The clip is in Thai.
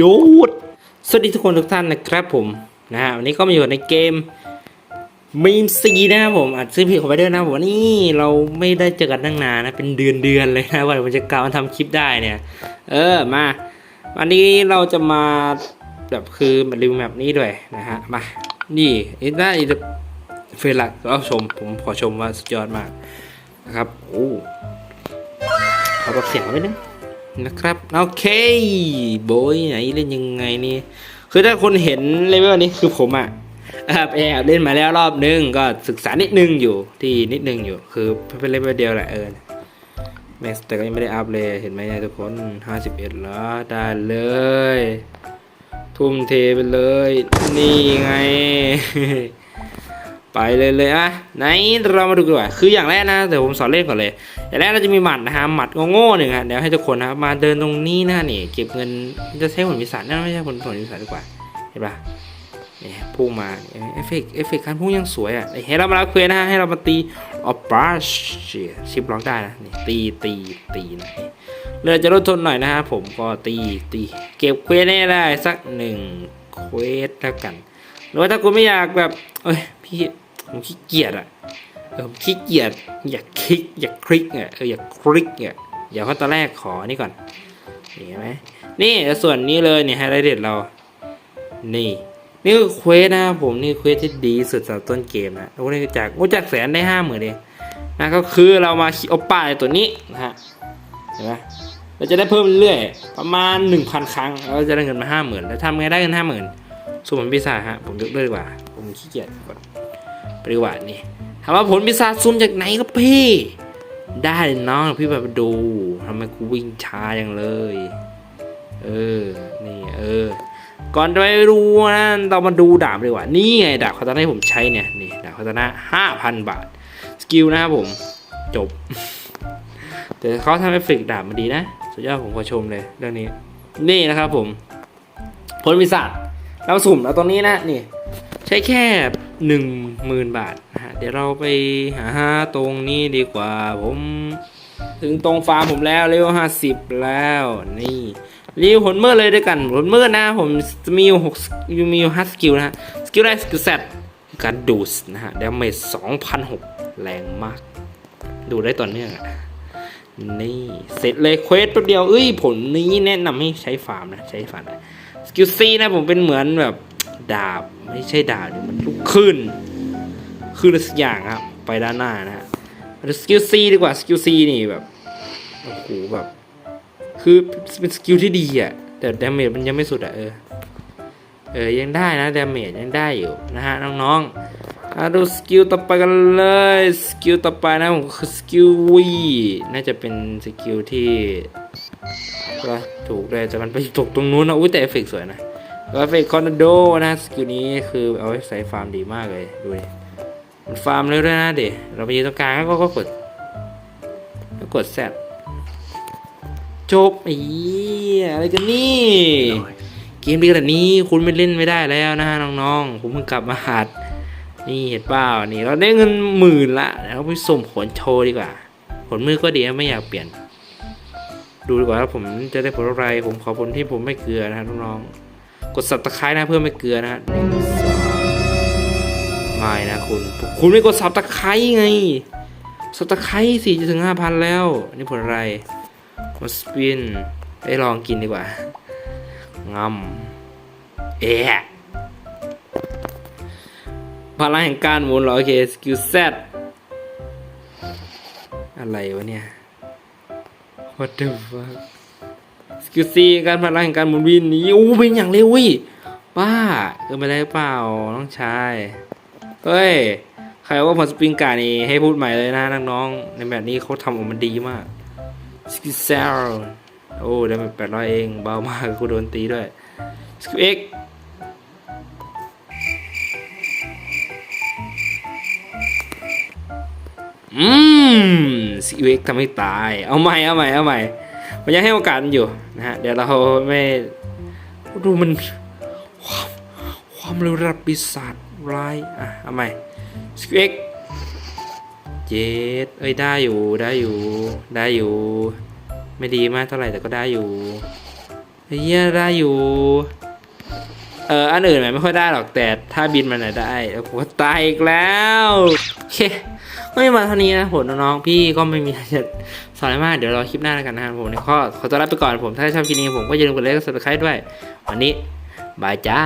หยุดสวัสดีทุกคนทุกท่านนะครับผมนะฮะวันนี้ก็มาอยู่ในเกมมีมซีนะครับผมอัดซื้อพีคอไปดอร์นะผมวันนี่เราไม่ได้เจอกันตั้งนานนะเป็นเดือนเดือนเลยนะว่าผมจะกลับมาทำคลิปได้เนี่ย เออมาวันนี้เราจะมาแบบคือมารีวิวแบบนี้ด้วยนะฮะมานี่อินด้าอินเฟลักก็ชมผมขอชมว่าสุดยอดมากนะครับโอ้ขอปรับเสียงไว้นึง นะครับ โอเคโบยไหนเล่นยังไงนี่ คือถ้าคนเห็นเลเวลนี้คือผมอะแอบแอบเล่นมาแล้วรอบนึงก็ศึกษานิดนึงอยู่ที่นิดนึงอยู่ คือเป็นเลเวลเดียวแหละเออแม็กซ์แต่ก็ยังไม่ได้อัพเลย เห็นไหมทุกคน 51 แล้ว ได้เลย ทุ่มเทไปเลย นี่ไง ไปเลยเลยอะไหนเรามาดูกันดีกว่าคืออย่างแรกนะเดี๋ยวผมสอนเล่นก่อนเลย อย่างแรกเราจะมีหมัดนะฮะหมัดโง่ๆหนึ่งฮะเดี๋ยวให้ทุกคนนะครับมาเดินตรงนี้นะนี่เก็บเงินจะใช้ผลวิสัยนั่นไม่ใช่ผลผลวิสัยดีกว่าเห็นปะนี่พุ่งมาเอฟเฟกเอฟเฟกการพุ่งยังสวยอะให้เรามารับเควสนะฮะให้เรามาตีออปราชชิปร้องได้นะนี่ตีตีตีนะเรือจะลดทนหน่อยนะฮะผมก็ตีตีเก็บเควสให้ได้สักหนึ่งเควสแล้วกันหรือว่าถ้าคุณไม่อยากแบบเอ้ยพี่ ผมขี้เกียจอะเออผมขี้เกียจอยากคลิกอยากคลิกอะเอออยากคลิกอะเดี๋ยวเขาตอนแรกขอนี่ก่อนเห็นไหมนี่ส่วนนี้เลยเนี่ยไฮไลท์เด็ดเรา นี่ นี่คือเควสนะครับผมนี่เควสที่ดีสุดสำหรับต้นเกมนะโอ้นี่จากโอ้จากแสนได้ห้าหมื่นเองนะก็คือเรามาโอป้าในตัวนี้นะฮะเห็นไหมเราจะได้เพิ่มเรื่อยๆประมาณหนึ่งพันครั้งเราจะได้เงินมาห้าหมื่นแล้วทำไงได้เงินห้าหมื่นส่วนผลพิศาฮะผมยกเลิกดีกว่า ผมขี้เกียจกด ปริวัตินี่ถามว่าผลพิศาจซุ่มจากไหนก็พี่ ได้เลยน้องพี่แบบดูทำไมกูวิ่งช้าอย่างเลย เออ นี่ เออ ก่อนจะไปดูนะเรามาดูดาบดีกว่า นี่ไงดาบคาตานะผมใช้เนี่ย นี่ดาบคาตานะห้าพันบาท สกิลนะครับผม จบ แต่เขาทำเอฟเฟกดาบมาดีนะ สุดยอดผมขอชมเลยเรื่องนี้ นี่นะครับผมผลพิศาจเราสุ่มแล้วตรงนี้นะ นี่ ใช้แค่ หนึ่งหมื่นบาทนะฮะเดี๋ยวเราไปหาตรงนี้ดีกว่าผม ถึงตรงฟาร์มผมแล้วเลเวลห้าสิบแล้วนี่รีวิวผลเมื่อเลยด้วยกันผลเมื่อนะผมจะมีอยู่หกมีอยู่ห้าสกิลนะฮะสกิลแรกสกิลแซดการดูดนะฮะดาเมจสองพันหกแรงมาก ดูได้ต่อเนื่องอะนี่เสร็จเลยเควสแป๊บเดียวเอ้ยผลนี้แนะนำให้ใช้ฟาร์มนะ ใช้ฟาร์มนะสกิลซีนะผมเป็นเหมือนแบบ ดาบไม่ใช่ดาบเดี๋ยวมันลุกขึ้น ขึ้นอะไรสักอย่างครับไปด้านหน้านะฮะสกิลซีดีกว่าสกิลซีนี่แบบโอ้โหแบบคือเป็นสกิลที่ดีอะแต่ดาเมจมันยังไม่สุดอะเออเออยังได้นะดาเมจยังได้อยู่นะฮะน้องๆมาดูสกิลต่อไปกันเลยสกิลต่อไปนะผมคือสกิลวีน่าจะเป็นสกิลที่ถูกเลยแต่มันไปตกตรงนู้นนะอุ้ยแต่เอฟเฟกสวยนะ เอฟเฟกต์คอนโดนะสกิลนี้คือเอาไว้ใส่ฟาร์มดีมากเลยดูดิมันฟาร์มเร็วด้วยนะเดี๋ยวเราไปยืนตรงกลางก็ก็กดก็กดแซดจบอีอะไรกันนี่ เกมดีขนาดนี้คุณไม่เล่นไม่ได้แล้วนะฮะน้องๆผมเพิ่งกลับมาหัดนี่เห็นเปล่านี่เราได้เงินหมื่นละเดี๋ยวเราไปส่งผลโชว์ดีกว่า ผลมือก็ดีไม่อยากเปลี่ยน ดูดีกว่าผมจะได้ผลอะไร ผมขอผลที่ผมไม่เกลือนะน้องๆ กดสับตะไคร้นะเพื่อไม่เกลือนะหนึ่งสองไม่นะคุณ คุณไม่กดสับตะไคร้ไง สับตะไคร้สี่จะถึงห้าพันแล้ว นี่ผลอะไรมาสปินไปลองกินดีกว่างำเอะพลังแห่งการหมุนเหรอโอเคสกิลเซตอะไรวะเนี่ย What the fuck สกิลซีการพลังแห่งการหมุนวินนี้โอ้เป็นอย่างเร็ววิป้าเกินไปได้เปล่าน้องชายเฮ้ยใครว่าพอสปริงการนี่ให้พูดใหม่เลยนะน้องๆในแบบนี้เขาทำออกมาดีมากสกิลเซลโอ้ได้มาแปดร้อยเองเบามากกูโดนตีด้วยสกิลเอ็กอืมสกิลเอ็กทำให้ตายเอาใหม่เอาใหม่เอาใหม่ มันยังให้โอกาสมันอยู่นะฮะเดี๋ยวเราไม่ดูมันความความเร็วระดับปีศาจร้ายอะเอาใหม่สกิลเอ็กเจ็ดเอ้ยได้อยู่ได้อยู่ได้อยู่ ไม่ดีมากเท่าไหร่แต่ก็ได้อยู่เฮียได้อยู่เอออันอื่นมันไม่ค่อยได้หรอกแต่ถ้าบินมันน่ะได้แล้วผมตายอีกแล้วโอเค ไม่มาเท่านี้นะผมน้องๆพี่ก็ไม่มีอะไรจะสอนอะไรมากเดี๋ยวรอคลิปหน้าแล้วกันนะครับผมในข้อขอตัวลาไปก่อนผมถ้าชอบคลิปนี้ผมก็อย่าลืมกดไลค์กดซับสไครต์ด้วย วันนี้บายจ้า